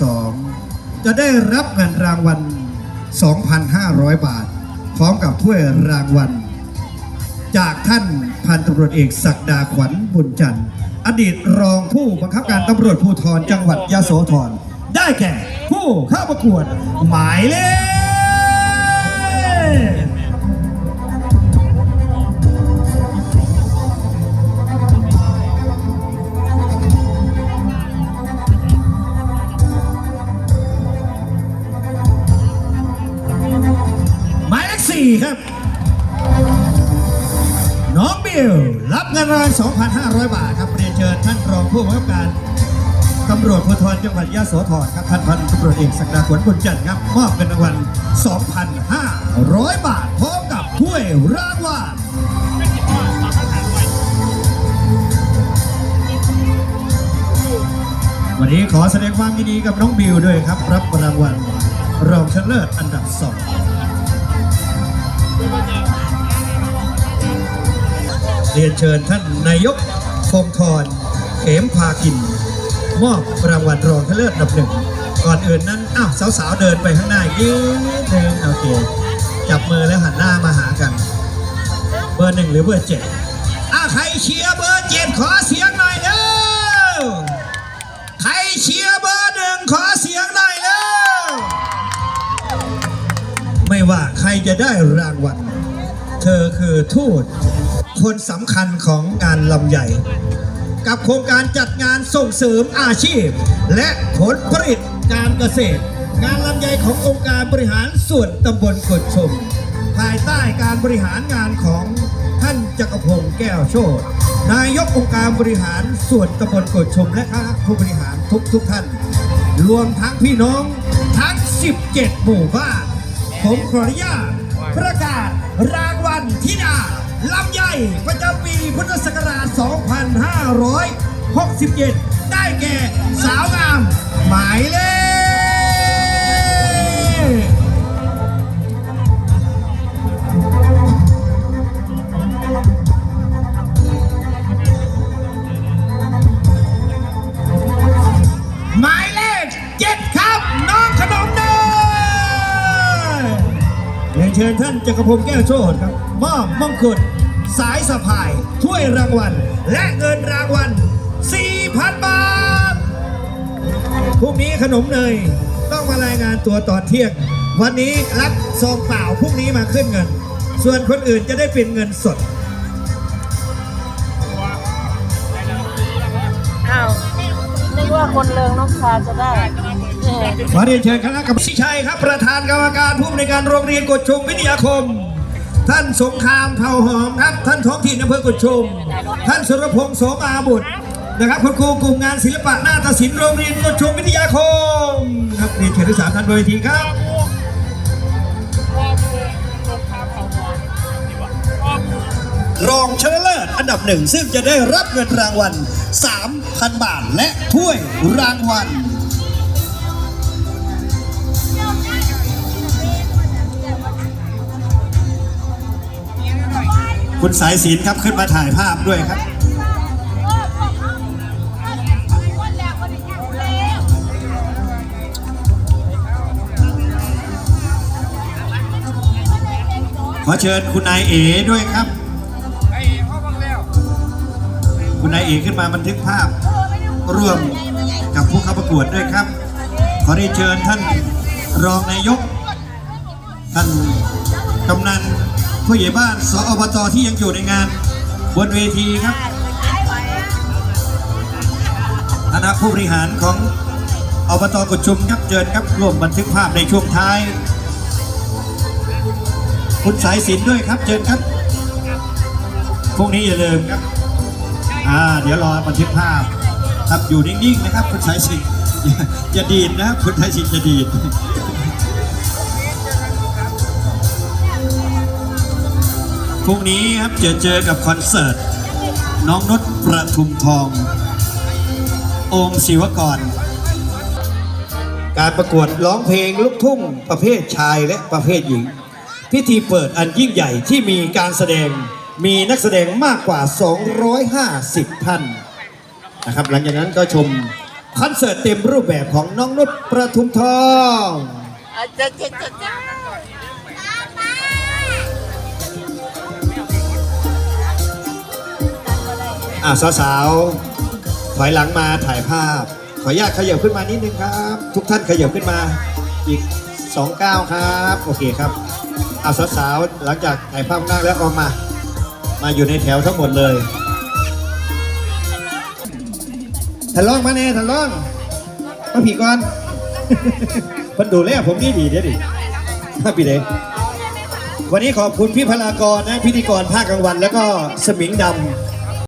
2 จะได้รับเงินรางวัล 2,500 บาท พร้อมกับถ้วยรางวัล จากท่านพันตำรวจเอกศักดาขวัญบุญจันทร์ อดีตรองผู้บังคับการตำรวจภูธรจังหวัดยะโสธร ได้แก่ผู้เข้าประกวด หมายเลข 4 ครับ น้องบิวรับเงินรางวัล2,500 บาทครับเรียนเชิญท่านรองผู้บังคับการตำรวจภูธรจังหวัดยะโสธรครับท่านพันตำรวจเอกศักดาขวัญบุญจันทร์ครับมอบเงินรางวัล 2,500 บาทพร้อมกับถ้วยรางวัลวันนี้ขอแสดงความยินดีกับน้องบิวด้วยครับ รับรางวัลรองชนะเลิศอันดับสอง เรียนเชิญท่านนายกคงทรเขมพากิน มอบรางวัลรองชนะเลิศอันดับหนึ่ง ก่อนอื่นนั้น อ้าว สาวๆ เดินไปข้างหน้าอีกนิดนึงโอเค จับมือแล้วหันหน้ามาหากัน เบอร์หนึ่งหรือเบอร์เจ็ดอ้าว ใครเชียร์เบอร์เจ็ดขอเสียงหน่อยเด้อใครเชียร์เบอร์หนึ่งขอเสียงหน่อยเด้อไม่ว่าใครจะได้รางวัล เธอคือทูต คนสำคัญของงานลำใหญ่ กับโครงการจัดงานส่งเสริมอาชีพ และผลผลิตการเกษตร งานลำใหญ่ขององค์การบริหารส่วนตำบลกดชม ภายใต้การบริหารงานของท่านจักรพงศ์แก้วโชตนายกองค์การบริหารส่วนตำบลกดชม และคณะผู้บริหารทุกทุกท่าน รวมทั้งพี่น้องทั้ง 17 หมู่บ้านผมขออนุญาต ประกาศรางวัลที่ดาลำใหญ่ประจำปีพุทธศักราช 2567 ได้แก่สาวงาม หมายเลข ชิญท่านจักรพงศ์แก้วโชตครับมอบมงกุฎสายสะพาย ถ้วยรางวัล และเงินรางวัล 4,000 บาทพรุ่งนี้ขนมเนยต้องมารายงานตัวตอนเที่ยง วันนี้รับซองเปล่าพรุ่งนี้มาขึ้นเงิน ส่วนคนอื่นจะได้เป็นเงินสดอ้าวนึกว่าคนเริงนกทาจะได้ ขอเรียนเชิญคณะกรรมการชัยครับ ประธานกรรมการผู้อำนวยการโรงเรียนกฎชุมวิทยาคม ท่านสงครามเผ่าหอมครับ ท่านท้องถิ่นอำเภอกฎชุม ท่านสุรพงษ์โสมาบุตรนะครับคุณครูกลุ่มงานศิลปะหน้าฏศิลป์โรงเรียนกฎชุมวิทยาคมครับเรียนเชิญทั้งสามท่านบนเวทีครับรองชนะเลิศอันดับหนึ่งซึ่งจะได้รับเงินรางวัล 3,000 บาทและถ้วยรางวัล คุณสายศิลป์ครับขึ้นมาถ่ายภาพด้วยครับ ขอเชิญคุณนายเอ๋ด้วยครับ คุณนายเอ๋ขึ้นมาบันทึกภาพ ร่วมกับผู้เข้าประกวดด้วยครับ ขอได้เชิญท่านรองนายก ท่านกำนัน ผู้ใหญ่บ้านสอบตที่ยังอยู่ในงาน บนเวทีครับคณะผู้บริหารของอบตกุชุมครับเชิญครับร่วมบันทึกภาพในช่วงท้าย คุณสายสินด้วยครับเชิญครับพรุ่งนี้อย่าลืมครับอ่าเดี๋ยวรอบันทึกภาพครับอยู่นิ่งๆนะครับ คุณสายสินอย่าอย่าดีดนะครับคุณสายสินอย่าดีด รุ่งนี้ครับจอเจอกับคอนเสิร์ต น้องนุชประทุมทอง โอมศิวกร การประกวดร้องเพลงลูกทุ่งประเภทชายและประเภทหญิง พิธีเปิดอันยิ่งใหญ่ที่มีการแสดงมีนักแสดงมากกว่า 250 ท่านนะครับ หลังจากนั้นก็ชมคอนเสิร์ตเต็มรูปแบบของน้องนุชประทุมทองอาจจะ อะสาวๆถอยหลังมาถ่ายภาพ ขออนุญาตขยับขึ้นมานิดนึงครับ ทุกท่านขยับขึ้นมาอีกสองก้าวครับ โอเคครับอะสาวๆหลังจากถ่ายภาพนั่งแล้วออกมา มาอยู่ในแถวทั้งหมดเลยทันล่องมาเน่ทันล่องมาผีก่อนมันดูแลผมดีดีเด้อดิมาพี่เดวันนี้ขอบคุณพี่พลากรนะพิธีกรภาคกลางวัน แล้วก็สมิงดำ